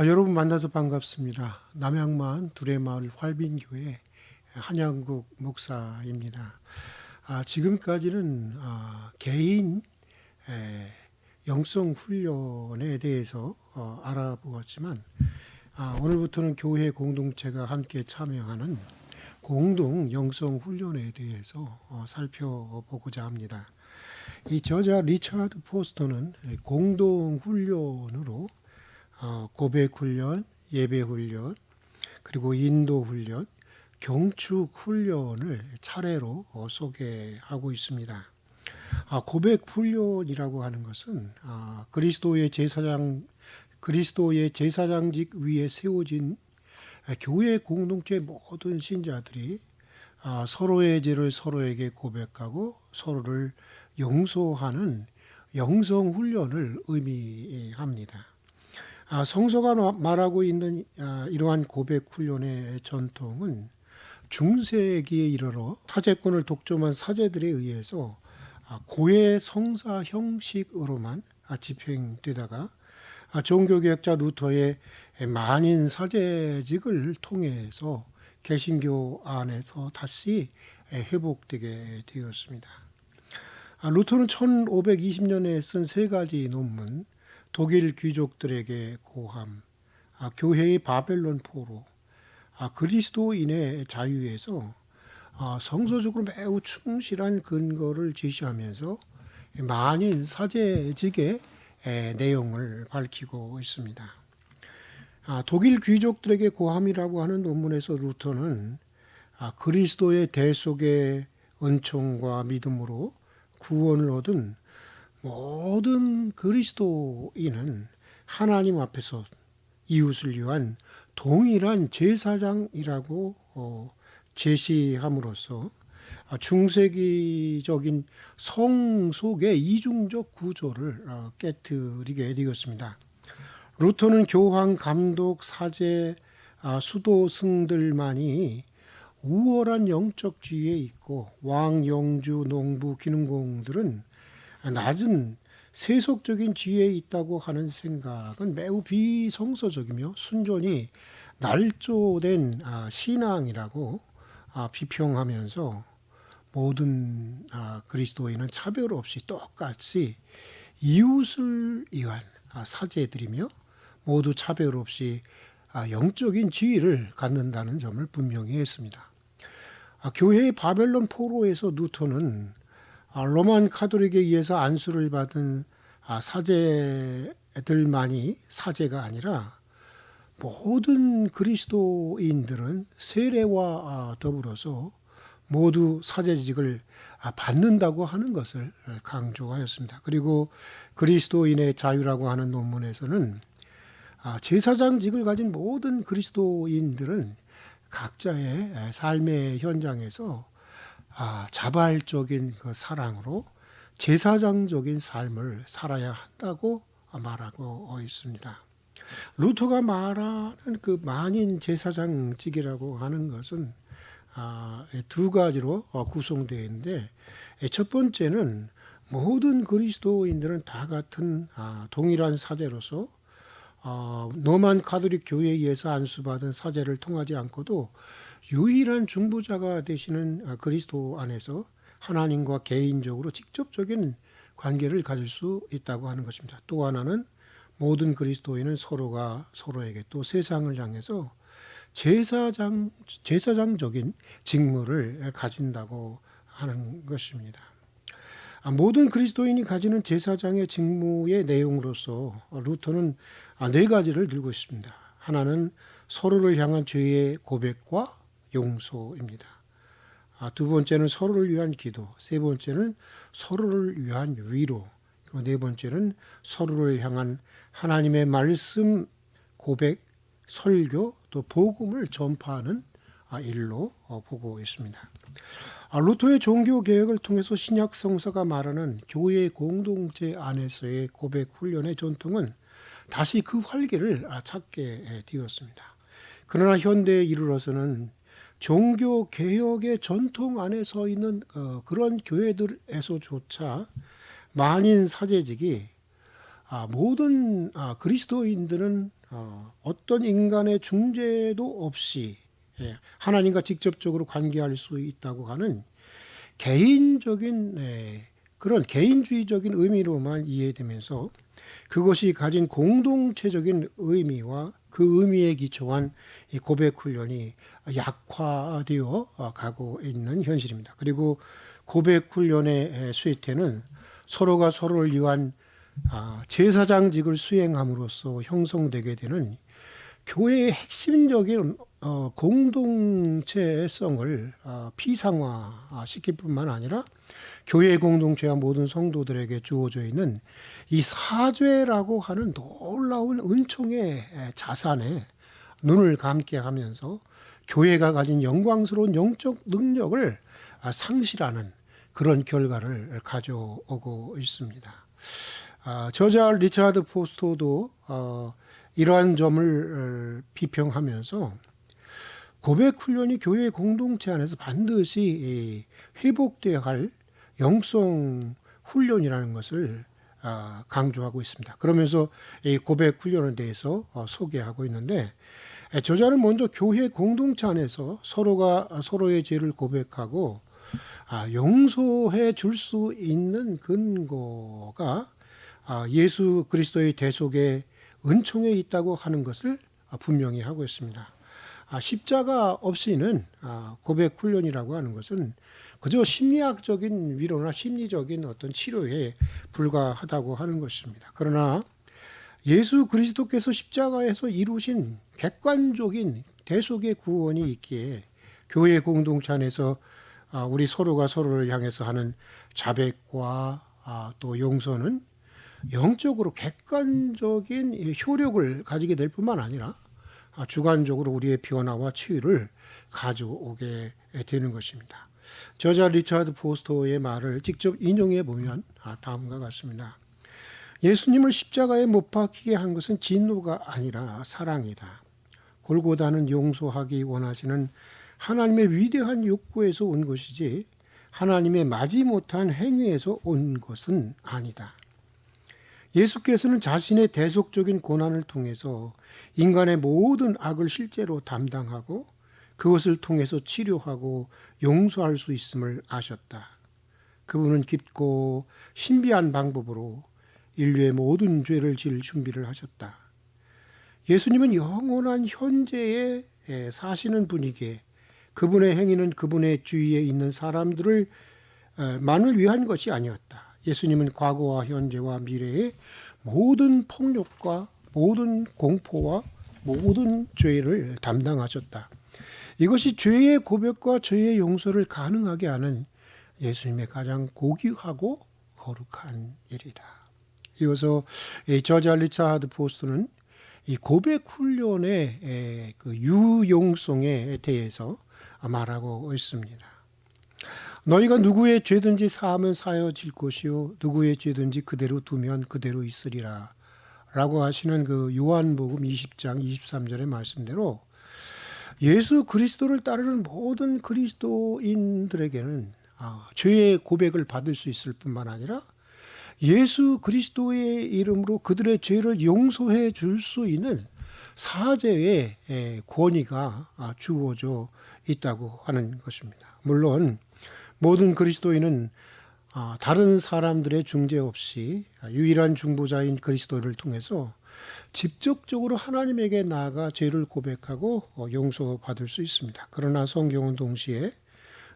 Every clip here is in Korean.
아, 여러분 만나서 반갑습니다. 남양만 두레마을 활빈교회 한양국 목사입니다. 아, 지금까지는 아, 개인 에, 영성 훈련에 대해서 어, 알아보았지만 아, 오늘부터는 교회 공동체가 함께 참여하는 공동 영성 훈련에 대해서 어, 살펴보고자 합니다. 이 저자 리차드 포스터는 공동 훈련으로 어, 고백 훈련, 예배 훈련, 그리고 인도 훈련, 경축 훈련을 차례로 어, 소개하고 있습니다. 아, 고백 훈련이라고 하는 것은 아, 그리스도의 제사장 그리스도의 제사장직 위에 세워진 아, 교회 공동체 모든 신자들이 아, 서로의 죄를 서로에게 고백하고 서로를 용서하는 영성 훈련을 의미합니다. 아, 성서가 말하고 있는 아, 이러한 고백 훈련의 전통은 중세기에 이르러 사제권을 독점한 사제들에 의해서 아, 고해 성사 형식으로만 아, 집행되다가 아, 종교개혁자 루터의 만인 사제직을 통해서 개신교 안에서 다시 회복되게 되었습니다. 아, 루터는 1520년에 쓴 세 가지 논문, 독일 귀족들에게 고함, 아, 교회의 바벨론 포로, 아, 그리스도인의 자유에서 아, 성서적으로 매우 충실한 근거를 제시하면서 만인 사제직의 에, 내용을 밝히고 있습니다. 아, 독일 귀족들에게 고함이라고 하는 논문에서 루터는 아, 그리스도의 대 속의 은총과 믿음으로 구원을 얻은 모든 그리스도인은 하나님 앞에서 이웃을 위한 동일한 제사장이라고 어, 제시함으로써 중세기적인 성 속의 이중적 구조를 어, 깨뜨리게 되었습니다. 루터는 교황, 감독, 사제, 아, 수도승들만이 우월한 영적 지위에 있고 왕, 영주, 농부, 기능공들은 낮은 세속적인 지위에 있다고 하는 생각은 매우 비성서적이며 순전히 날조된 아, 신앙이라고 아, 비평하면서 모든 아, 그리스도인은 차별 없이 똑같이 이웃을 위한 사제들이며 모두 차별 없이 영적인 지위를 갖는다는 점을 분명히 했습니다. 교회의 바벨론 포로에서 누터는 아, 로만 카톨릭에 의해서 안수를 받은 아, 사제들만이 사제가 아니라 모든 그리스도인들은 세례와 아, 더불어서 모두 사제직을 받는다고 하는 것을 강조하였습니다. 그리고 그리스도인의 자유라고 하는 논문에서는 제사장직을 가진 모든 그리스도인들은 각자의 삶의 현장에서 아, 자발적인 그 사랑으로 제사장적인 삶을 살아야 한다고 말하고 있습니다. 루터가 말하는 그 만인 제사장직이라고 하는 것은 아, 두 가지로 어, 구성되어 있는데 첫 번째는 모든 그리스도인들은 다 같은 아, 동일한 사제로서 어, 노만 카톨릭 교회에 의해서 안수받은 사제를 통하지 않고도 유일한 중보자가 되시는 아, 그리스도 안에서 하나님과 개인적으로 직접적인 관계를 가질 수 있다고 하는 것입니다. 또 하나는 모든 그리스도인은 서로가 서로에게 또 세상을 향해서 제사장 제사장적인 직무를 가진다고 하는 것입니다. 아, 모든 그리스도인이 가지는 제사장의 직무의 내용으로서 루터는 네 가지를 들고 있습니다. 하나는 서로를 향한 죄의 고백과 용서입니다. 아, 두 번째는 서로를 위한 기도, 세 번째는 서로를 위한 위로, 그리고 네 번째는 서로를 향한 하나님의 말씀, 고백, 설교, 또 복음을 전파하는 아, 일로 어, 보고 있습니다. 아, 루터의 종교 개혁을 통해서 신약 성서가 말하는 교회 공동체 안에서의 고백 훈련의 전통은 다시 그 활기를 아, 찾게 되었습니다. 그러나 현대에 이르러서는 종교 개혁의 전통 안에 서 있는 어, 그런 교회들에서조차 만인 사제직이 아, 모든 아, 그리스도인들은 어, 어떤 인간의 중재도 없이 예, 하나님과 직접적으로 관계할 수 있다고 하는 개인적인 예, 그런 개인주의적인 의미로만 이해되면서 그것이 가진 공동체적인 의미와 그 의미에 기초한 이 고백 훈련이 약화되어 가고 있는 현실입니다. 그리고 고백 훈련의 쇠퇴는 서로가 서로를 위한 아, 제사장직을 수행함으로써 형성되게 되는 교회의 핵심적인 어, 공동체성을 어, 피상화시킬 뿐만 아니라 교회 공동체와 모든 성도들에게 주어져 있는 이 사죄라고 하는 놀라운 은총의 자산에 눈을 감게 하면서 교회가 가진 영광스러운 영적 능력을 아, 상실하는 그런 결과를 가져오고 있습니다. 아, 저자 리차드 포스터도 어, 이러한 점을 어, 비평하면서 고백 훈련이 교회 공동체 안에서 반드시 회복돼야 할 영성 훈련이라는 것을 아, 강조하고 있습니다. 그러면서 이 고백 훈련에 대해서 어, 소개하고 있는데 저자는 먼저 교회 공동체 안에서 서로가 서로의 죄를 고백하고 아, 용서해 줄 수 있는 근거가 아, 예수 그리스도의 대속에 은총에 있다고 하는 것을 분명히 하고 있습니다. 아, 십자가 없이는 고백 훈련이라고 하는 것은 그저 심리학적인 위로나 심리적인 어떤 치료에 불과하다고 하는 것입니다. 그러나 예수 그리스도께서 십자가에서 이루신 객관적인 대속의 구원이 있기에 교회 공동체 안에서 아, 우리 서로가 서로를 향해서 하는 자백과 아, 또 용서는 영적으로 객관적인 효력을 가지게 될 뿐만 아니라 아, 주관적으로 우리의 변화와 치유를 가져오게 되는 것입니다. 저자 리차드 포스터의 말을 직접 인용해 보면 다음과 같습니다. 예수님을 십자가에 못 박히게 한 것은 진노가 아니라 사랑이다. 골고다는 용서하기 원하시는 하나님의 위대한 욕구에서 온 것이지 하나님의 마지 못한 행위에서 온 것은 아니다. 예수께서는 자신의 대속적인 고난을 통해서 인간의 모든 악을 실제로 담당하고 그것을 통해서 치료하고 용서할 수 있음을 아셨다. 그분은 깊고 신비한 방법으로 인류의 모든 죄를 질 준비를 하셨다. 예수님은 영원한 현재에 사시는 분이기에 그분의 행위는 그분의 주위에 있는 사람들을 만을 위한 것이 아니었다. 예수님은 과거와 현재와 미래의 모든 폭력과 모든 공포와 모든 죄를 담당하셨다. 이것이 죄의 고백과 죄의 용서를 가능하게 하는 예수님의 가장 고귀하고 거룩한 일이다. 이어서 저자 리차드 포스트는 이 고백 훈련의 그 유용성에 대해서 말하고 있습니다. 너희가 누구의 죄든지 사하면 사여질 것이요 누구의 죄든지 그대로 두면 그대로 있으리라. 라고 하시는 그 요한복음 20장 23절의 말씀대로 예수 그리스도를 따르는 모든 그리스도인들에게는 아, 죄의 고백을 받을 수 있을 뿐만 아니라 예수 그리스도의 이름으로 그들의 죄를 용서해 줄 수 있는 사죄의 권위가 아, 주어져 있다고 하는 것입니다. 물론 모든 그리스도인은 아, 다른 사람들의 중재 없이 유일한 중보자인 그리스도를 통해서 직접적으로 하나님에게 나아가 죄를 고백하고 어, 용서받을 수 있습니다. 그러나 성경은 동시에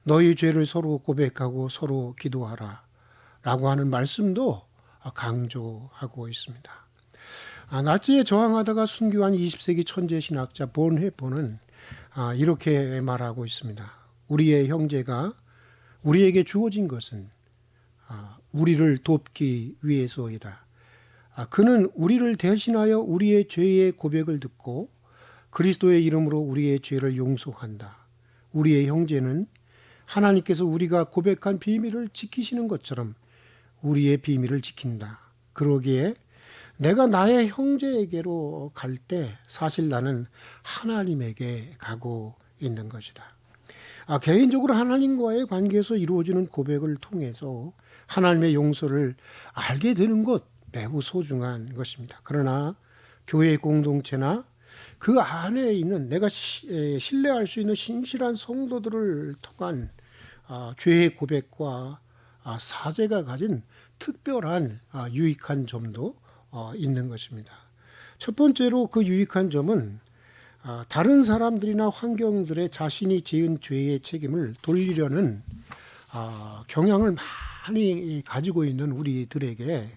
너희 죄를 서로 고백하고 서로 기도하라 라고 하는 말씀도 강조하고 있습니다. 아, 나치에 저항하다가 순교한 20세기 천재 신학자 본 회포는 아, 이렇게 말하고 있습니다. 우리의 형제가 우리에게 주어진 것은 아, 우리를 돕기 위해서이다. 아, 그는 우리를 대신하여 우리의 죄의 고백을 듣고 그리스도의 이름으로 우리의 죄를 용서한다. 우리의 형제는 하나님께서 우리가 고백한 비밀을 지키시는 것처럼 우리의 비밀을 지킨다. 그러기에 내가 나의 형제에게로 갈 때 사실 나는 하나님에게 가고 있는 것이다. 아, 개인적으로 하나님과의 관계에서 이루어지는 고백을 통해서 하나님의 용서를 알게 되는 것 매우 소중한 것입니다. 그러나 교회 공동체나 그 안에 있는 내가 신뢰할 수 있는 신실한 성도들을 통한 아, 죄의 고백과 아, 사죄가 가진 특별한 아, 유익한 점도 어, 있는 것입니다. 첫 번째로 그 유익한 점은 아, 다른 사람들이나 환경들의 자신이 지은 죄의 책임을 돌리려는 아, 경향을 많이 가지고 있는 우리들에게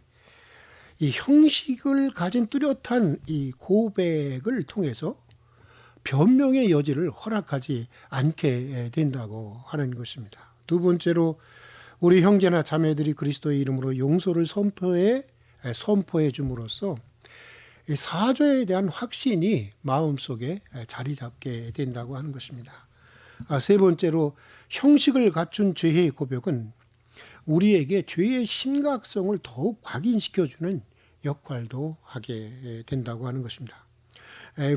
이 형식을 가진 뚜렷한 이 고백을 통해서 변명의 여지를 허락하지 않게 된다고 하는 것입니다. 두 번째로 우리 형제나 자매들이 그리스도의 이름으로 용서를 선포해 선포해 줌으로써 이 사죄에 대한 확신이 마음속에 자리 잡게 된다고 하는 것입니다. 아, 세 번째로 형식을 갖춘 죄의 고백은 우리에게 죄의 심각성을 더욱 각인시켜주는 역할도 하게 된다고 하는 것입니다.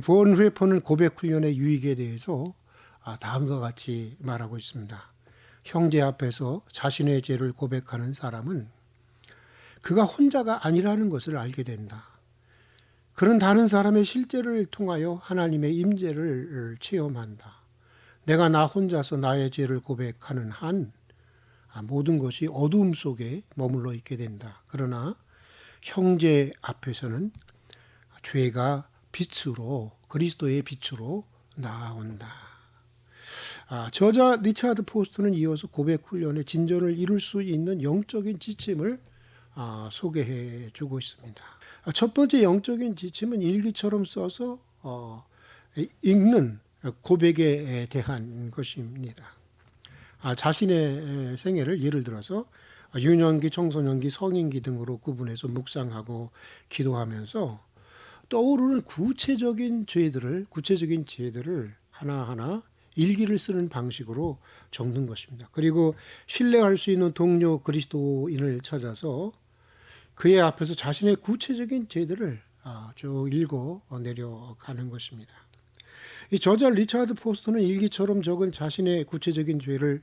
본 회포는 고백 훈련의 유익에 대해서 아, 다음과 같이 말하고 있습니다. 형제 앞에서 자신의 죄를 고백하는 사람은 그가 혼자가 아니라는 것을 알게 된다. 그런 다른 사람의 실제를 통하여 하나님의 임재를 체험한다. 내가 나 혼자서 나의 죄를 고백하는 한 아, 모든 것이 어두움 속에 머물러 있게 된다. 그러나 형제 앞에서는 죄가 빛으로 그리스도의 빛으로 나온다. 아, 저자 리차드 포스트는 이어서 고백 훈련의 진전을 이룰 수 있는 영적인 지침을 아, 소개해 주고 있습니다. 아, 첫 번째 영적인 지침은 일기처럼 써서 어, 읽는 고백에 대한 것입니다. 아, 자신의 생애를 예를 들어서 유년기, 청소년기, 성인기 등으로 구분해서 묵상하고 기도하면서 떠오르는 구체적인 죄들을 구체적인 죄들을 하나하나 일기를 쓰는 방식으로 적는 것입니다. 그리고 신뢰할 수 있는 동료 그리스도인을 찾아서 그의 앞에서 자신의 구체적인 죄들을 아, 쭉 읽어 내려가는 것입니다. 이 저자 리차드 포스터는 일기처럼 적은 자신의 구체적인 죄를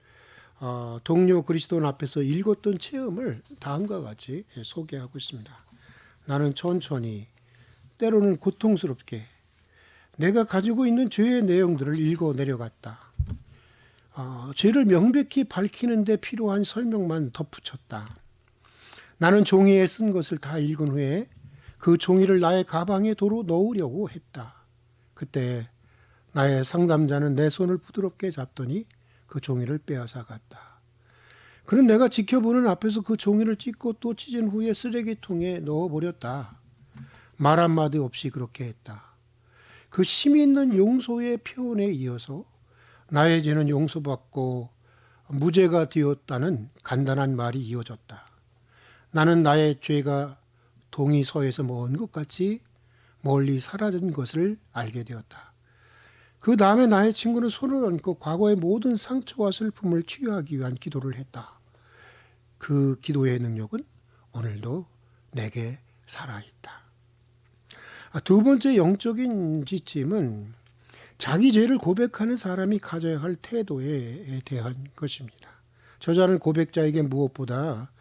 어, 동료 그리스도인 앞에서 읽었던 체험을 다음과 같이 소개하고 있습니다. 나는 천천히 때로는 고통스럽게 내가 가지고 있는 죄의 내용들을 읽어 내려갔다. 어, 죄를 명백히 밝히는 데 필요한 설명만 덧붙였다. 나는 종이에 쓴 것을 다 읽은 후에 그 종이를 나의 가방에 도로 넣으려고 했다. 그때 나의 상담자는 내 손을 부드럽게 잡더니 그 종이를 빼앗아 갔다. 그는 내가 지켜보는 앞에서 그 종이를 찢고 또 찢은 후에 쓰레기통에 넣어버렸다. 말 한마디 없이 그렇게 했다. 그 힘이 있는 용서의 표현에 이어서 나의 죄는 용서받고 무죄가 되었다는 간단한 말이 이어졌다. 나는 나의 죄가 동이 서에서 먼 것 같이 멀리 사라진 것을 알게 되었다. 그 다음에 나의 친구는 손을 얹고 과거의 모든 상처와 슬픔을 치유하기 위한 기도를 했다. 그 기도의 능력은 오늘도 내게 살아있다. 아, 두 번째 영적인 지침은 자기 죄를 고백하는 사람이 가져야 할 태도에 대한 것입니다. 저자는 고백자에게 무엇보다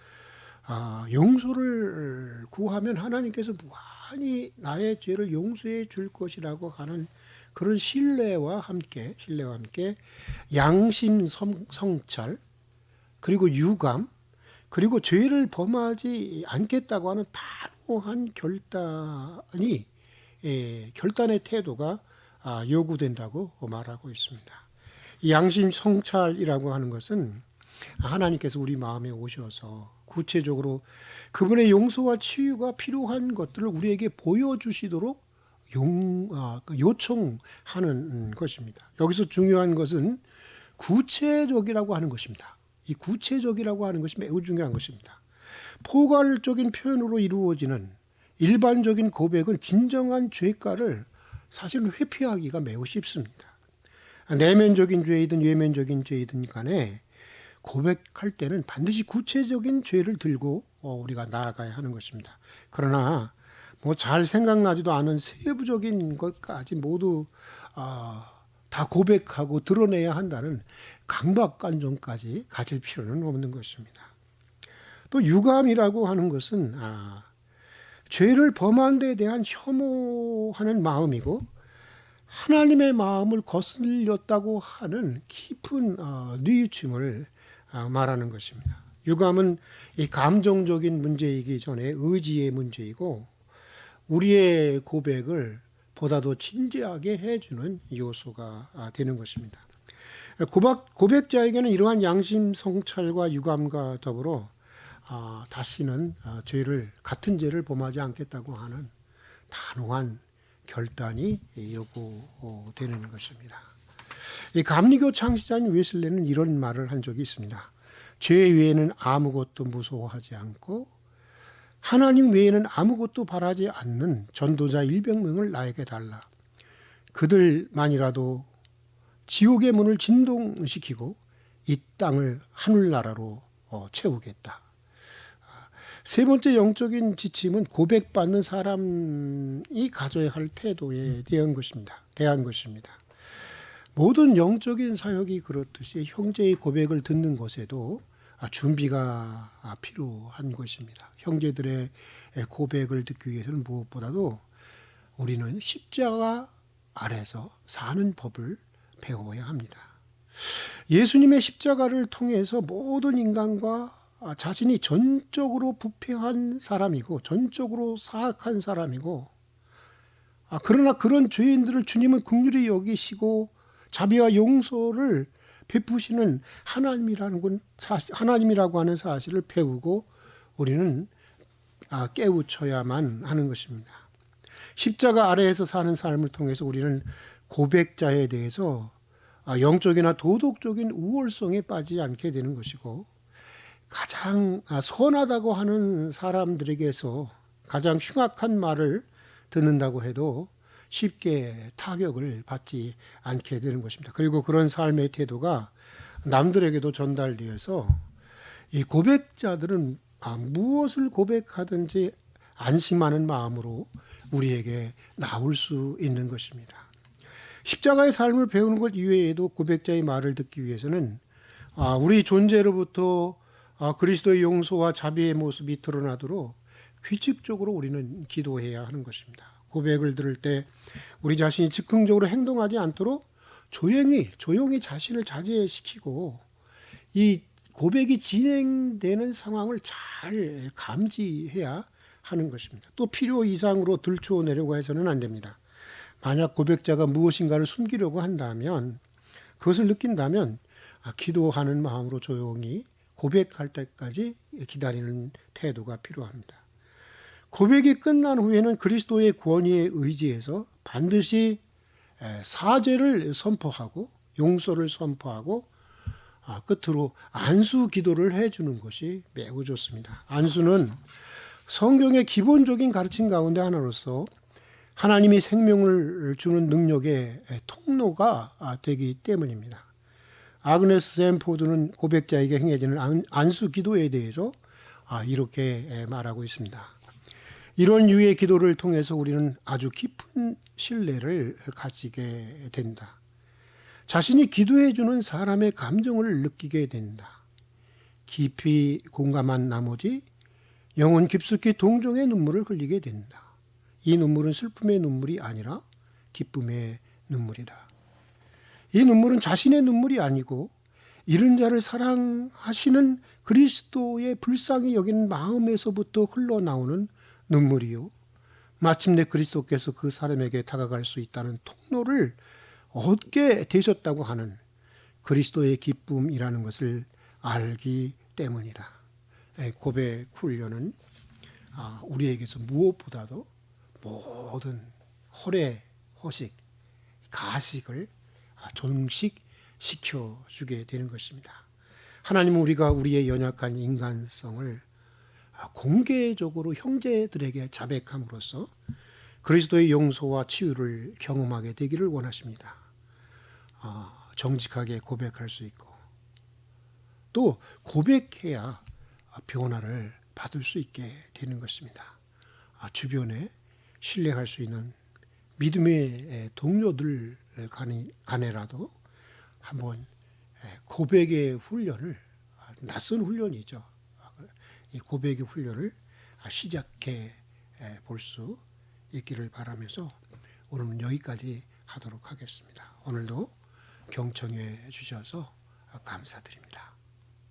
아, 용서를 구하면 하나님께서 무한히 나의 죄를 용서해 줄 것이라고 하는 그런 신뢰와 함께 신뢰와 함께 양심 성, 성찰 그리고 유감 그리고 죄를 범하지 않겠다고 하는 단호한 결단이 예, 결단의 태도가 아, 요구된다고 말하고 있습니다. 이 양심 성찰이라고 하는 것은 하나님께서 우리 마음에 오셔서 구체적으로 그분의 용서와 치유가 필요한 것들을 우리에게 보여주시도록 용, 아, 그 요청하는 것입니다. 여기서 중요한 것은 구체적이라고 하는 것입니다. 이 구체적이라고 하는 것이 매우 중요한 것입니다. 포괄적인 표현으로 이루어지는 일반적인 고백은 진정한 죄가를 사실은 회피하기가 매우 쉽습니다. 내면적인 죄이든 외면적인 죄이든 간에 고백할 때는 반드시 구체적인 죄를 들고 어, 우리가 나아가야 하는 것입니다. 그러나 뭐 잘 생각나지도 않은 세부적인 것까지 모두 어, 다 고백하고 드러내야 한다는 강박관념까지 가질 필요는 없는 것입니다. 또 유감이라고 하는 것은 아, 죄를 범한 데에 대한 혐오하는 마음이고 하나님의 마음을 거슬렸다고 하는 깊은 어, 뉘우침을 어, 말하는 것입니다. 유감은 이 감정적인 문제이기 전에 의지의 문제이고 우리의 고백을 보다도 진지하게 해주는 요소가 아, 되는 것입니다. 고박, 고백 자에게는 이러한 양심 성찰과 유감과 더불어 아, 다시는 아, 죄를 같은 죄를 범하지 않겠다고 하는 단호한 결단이 요구되는 것입니다. 이 감리교 창시자인 웨슬레는 이런 말을 한 적이 있습니다. 죄 외에는 아무것도 무서워하지 않고 하나님 외에는 아무것도 바라지 않는 전도자 100명을 나에게 달라. 그들만이라도 지옥의 문을 진동시키고 이 땅을 하늘나라로 어, 채우겠다. 세 번째 영적인 지침은 고백받는 사람이 가져야 할 태도에 대한 것입니다. 대한 것입니다. 모든 영적인 사역이 그렇듯이 형제의 고백을 듣는 것에도 준비가 필요한 것입니다. 형제들의 고백을 듣기 위해서는 무엇보다도 우리는 십자가 아래서 사는 법을 배워야 합니다. 예수님의 십자가를 통해서 모든 인간과 자신이 전적으로 부패한 사람이고 전적으로 사악한 사람이고 아, 그러나 그런 죄인들을 주님은 긍휼히 여기시고 자비와 용서를 베푸시는 하나님이라는 건 사실, 하나님이라고 하는 사실을 배우고 우리는 아, 깨우쳐야만 하는 것입니다. 십자가 아래에서 사는 삶을 통해서 우리는 고백자에 대해서 아, 영적이나 도덕적인 우월성에 빠지지 않게 되는 것이고 가장 아, 선하다고 하는 사람들에게서 가장 흉악한 말을 듣는다고 해도 쉽게 타격을 받지 않게 되는 것입니다. 그리고 그런 삶의 태도가 남들에게도 전달되어서 이 고백자들은 아, 무엇을 고백하든지 안심하는 마음으로 우리에게 나올 수 있는 것입니다. 십자가의 삶을 배우는 것 이외에도 고백자의 말을 듣기 위해서는 아, 우리 존재로부터 아, 그리스도의 용서와 자비의 모습이 드러나도록 규칙적으로 우리는 기도해야 하는 것입니다. 고백을 들을 때 우리 자신이 즉흥적으로 행동하지 않도록 조용히 조용히 자신을 자제시키고 이 고백이 진행되는 상황을 잘 감지해야 하는 것입니다. 또 필요 이상으로 들추어 내려고 해서는 안 됩니다. 만약 고백자가 무엇인가를 숨기려고 한다면 그것을 느낀다면 아, 기도하는 마음으로 조용히 고백할 때까지 기다리는 태도가 필요합니다. 고백이 끝난 후에는 그리스도의 권위에 의지해서 반드시 사죄를 선포하고 용서를 선포하고 아, 끝으로 안수 기도를 해주는 것이 매우 좋습니다. 안수는 성경의 기본적인 가르침 가운데 하나로서 하나님이 생명을 주는 능력의 통로가 되기 때문입니다. 아그네스 샘포드는 고백자에게 행해지는 안수 기도에 대해서 아, 이렇게 말하고 있습니다. 이런 유의 기도를 통해서 우리는 아주 깊은 신뢰를 가지게 된다. 자신이 기도해주는 사람의 감정을 느끼게 된다. 깊이 공감한 나머지 영혼 깊숙이 동정의 눈물을 흘리게 된다. 이 눈물은 슬픔의 눈물이 아니라 기쁨의 눈물이다. 이 눈물은 자신의 눈물이 아니고 이른 자를 사랑하시는 그리스도의 불쌍히 여기는 마음에서부터 흘러나오는 눈물이요. 마침내 그리스도께서 그 사람에게 다가갈 수 있다는 통로를 얻게 되셨다고 하는 그리스도의 기쁨이라는 것을 알기 때문이다. 고백 훈련은 아, 우리에게서 무엇보다도 모든 허례, 허식, 가식을 존식시켜 주게 되는 것입니다. 하나님은 우리가 우리의 연약한 인간성을 공개적으로 형제들에게 자백함으로써 그리스도의 용서와 치유를 경험하게 되기를 원하십니다. 정직하게 고백할 수 있고 또 고백해야 변화를 받을 수 있게 되는 것입니다. 주변에 신뢰할 수 있는 믿음의 동료들 간에라도 한번 고백의 훈련을 낯선 훈련이죠. 이 고백의 훈련을 시작해 볼 수 있기를 바라면서 오늘은 여기까지 하도록 하겠습니다. 오늘도 경청해 주셔서 감사드립니다.